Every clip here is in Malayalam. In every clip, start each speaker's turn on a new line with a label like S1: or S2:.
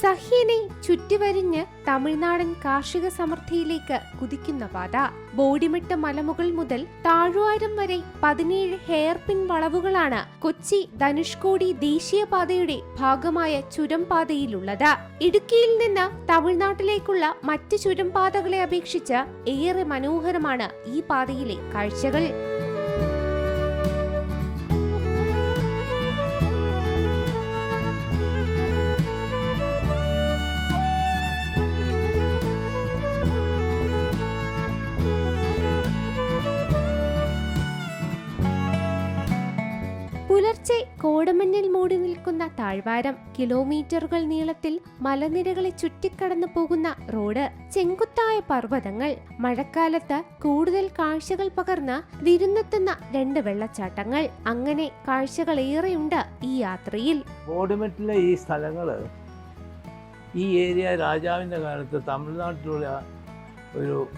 S1: സഹ്യനെ ചുറ്റിവരിഞ്ഞ് തമിഴ്നാടൻ കാർഷിക സമൃദ്ധിയിലേക്ക് കുതിക്കുന്ന പാത. ബോഡിമിട്ട മലമുകൾ മുതൽ താഴ്വാരം വരെ പതിനേഴ് ഹെയർപിൻ വളവുകളാണ് കൊച്ചി ധനുഷ്കോടി ദേശീയപാതയുടെ ഭാഗമായ ചുരംപാതയിലുള്ളത് ഇടുക്കിയിൽ നിന്ന് തമിഴ്നാട്ടിലേക്കുള്ള മറ്റ് ചുരംപാതകളെ അപേക്ഷിച്ച് ഏറെ മനോഹരമാണ് ഈ പാതയിലെ കാഴ്ചകൾ. പുലർച്ചെ കോടമഞ്ഞിൽ മൂടി നിൽക്കുന്ന താഴ്വാരം കിലോമീറ്ററുകൾ നീളത്തിൽ മലനിരകളെ ചുറ്റിക്കടന്നു പോകുന്ന റോഡ് ചെങ്കുത്തായ പർവതങ്ങൾ. മഴക്കാലത്ത് കൂടുതൽ കാഴ്ചകൾ പകർന്ന് വിരുന്നെത്തുന്ന രണ്ട് വെള്ളച്ചാട്ടങ്ങൾ. അങ്ങനെ കാഴ്ചകൾ ഏറെയുണ്ട് ഈ യാത്രയിൽ.
S2: കോടമറ്റിലെ ഈ സ്ഥലങ്ങൾ ഈ ഏരിയ രാജാവിന്റെ കാലത്ത് തമിഴ്നാട്ടിലുള്ള ഒരു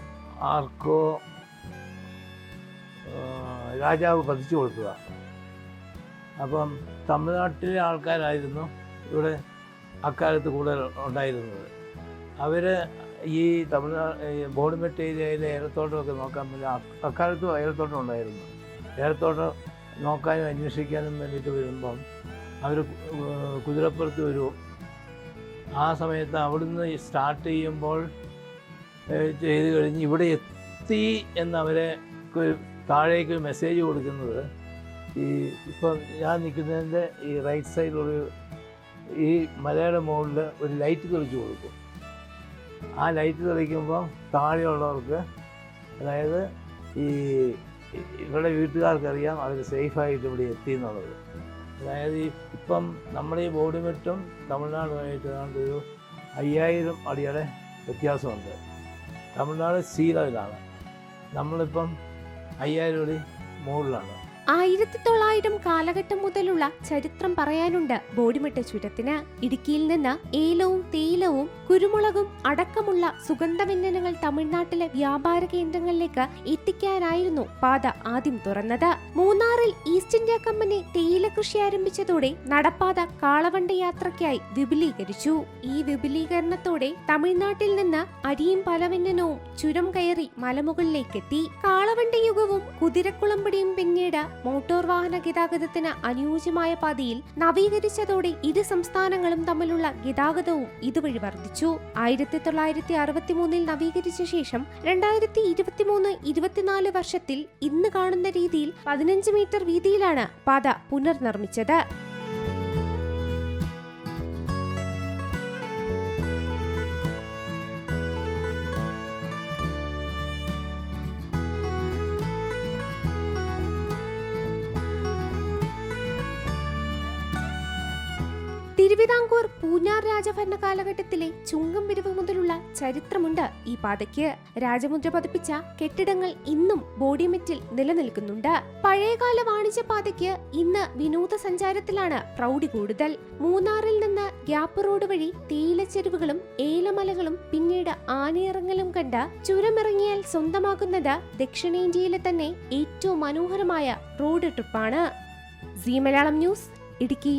S2: ആർക്കോ രാജാവ് പതിച്ചു കൊടുത്തത അപ്പം തമിഴ്നാട്ടിലെ ആൾക്കാരായിരുന്നു ഇവിടെ അക്കാലത്ത് കൂടുതൽ ഉണ്ടായിരുന്നത്. അവർ ഈ തമിഴ്നാട് ബോഡിമെട്ട് ഏരിയയിലെ ഏലത്തോട്ടമൊക്കെ നോക്കാൻ വേണ്ടി അക്കാലത്തും ഏലത്തോട്ടം ഉണ്ടായിരുന്നു. ഏലത്തോട്ടം നോക്കാനും അന്വേഷിക്കാനും വേണ്ടിയിട്ട് വരുമ്പം അവർ കുതിരപ്പുറത്ത് വരും. ആ സമയത്ത് അവിടുന്ന് സ്റ്റാർട്ട് ചെയ്യുമ്പോൾ ചെയ്ത് കഴിഞ്ഞ് ഇവിടെ എത്തി എന്നവരെ ക്ക് താഴേക്ക് മെസ്സേജ് കൊടുക്കുന്നത് ഈ ഇപ്പം ഞാൻ നിൽക്കുന്നതിന്റെ ഈ റൈറ്റ് സൈഡിലൊരു ഈ മലയുടെ മുകളിൽ ഒരു ലൈറ്റ് തെളിച്ച് കൊടുക്കും. ആ ലൈറ്റ് തെളിക്കുമ്പോൾ താഴെയുള്ളവർക്ക് അതായത് ഈ ഇവരുടെ വീട്ടുകാർക്കറിയാം അവർ സേഫായിട്ട് ഇവിടെ എത്തി എന്നുള്ളത്. അതായത് ഇപ്പം നമ്മുടെ ഈ ബോർഡ് മറ്റും തമിഴ്നാടുമായിട്ട് ഏതാണ്ട് ഒരു അയ്യായിരം അടിയുടെ വ്യത്യാസമുണ്ട്. തമിഴ്നാട് സീ ലെവലാണ് നമ്മളിപ്പം അയ്യായിരം അടി മുകളിലാണ്.
S1: ആയിരത്തി തൊള്ളായിരം കാലഘട്ടം മുതലുള്ള ചരിത്രം പറയാനുണ്ട്. ബോഡിമിട്ട ചുരത്തിന് ഇടുക്കിയിൽ നിന്ന് ഏലവും തേയിലവും കുരുമുളകും അടക്കമുള്ള സുഗന്ധവ്യഞ്ജനങ്ങൾ തമിഴ്നാട്ടിലെ വ്യാപാര കേന്ദ്രങ്ങളിലേക്ക് എത്തിക്കാനായിരുന്നു പാത ആദ്യം തുറന്നത്. മൂന്നാറിൽ ഈസ്റ്റ് ഇന്ത്യ കമ്പനി തേയില കൃഷി ആരംഭിച്ചതോടെ നടപ്പാത കാളവണ്ട യാത്രയ്ക്കായി വിപുലീകരിച്ചു. ഈ വിപുലീകരണത്തോടെ തമിഴ്നാട്ടിൽ നിന്ന് അരിയും പലവ്യഞ്ജനവും ചുരം കയറി മലമുകളിലേക്കെത്തി. കാളവണ്ട യുഗവും കുതിരക്കുളമ്പടിയും പിന്നീട് മോട്ടോർ വാഹന ഗതാഗതത്തിന് അനുയോജ്യമായ പാതയിൽ നവീകരിച്ചതോടെ ഇരു സംസ്ഥാനങ്ങളും തമ്മിലുള്ള ഗതാഗതവും ഇതുവഴി വർദ്ധിച്ചു. ആയിരത്തി തൊള്ളായിരത്തി അറുപത്തിമൂന്നിൽ നവീകരിച്ച ശേഷം രണ്ടായിരത്തി ഇരുപത്തിമൂന്ന് ഇരുപത്തിനാല് വർഷത്തിൽ ഇന്ന് കാണുന്ന രീതിയിൽ പതിനഞ്ച് മീറ്റർ വീതിയിലാണ് പാത പുനർനിർമ്മിച്ചത്. തിരുവിതാംകൂർ പൂഞ്ഞാർ രാജഭരണ കാലഘട്ടത്തിലെ ചുങ്കം പിരിവ് മുതലുള്ള ചരിത്രമുണ്ട് ഈ പാതയ്ക്ക്. രാജമുദ്ര പതിപ്പിച്ച കെട്ടിടങ്ങൾ ഇന്നും ബോഡിമെറ്റിൽ നിലനിൽക്കുന്നുണ്ട്. പഴയകാല വാണിജ്യ പാതയ്ക്ക് ഇന്ന് വിനോദസഞ്ചാരത്തിലാണ് പ്രൗഢി കൂടുതൽ. മൂന്നാറിൽ നിന്ന് ഗ്യാപ്പ് റോഡ് വഴി തേയിലച്ചെരുവുകളും ഏലമലകളും പിന്നീട് ആനയിറങ്ങലും കണ്ട് ചുരമിറങ്ങിയാൽ സ്വന്തമാക്കുന്നത് ദക്ഷിണേന്ത്യയിലെ തന്നെ ഏറ്റവും മനോഹരമായ റോഡ് ട്രിപ്പാണ്. C Malayalam news Idukki.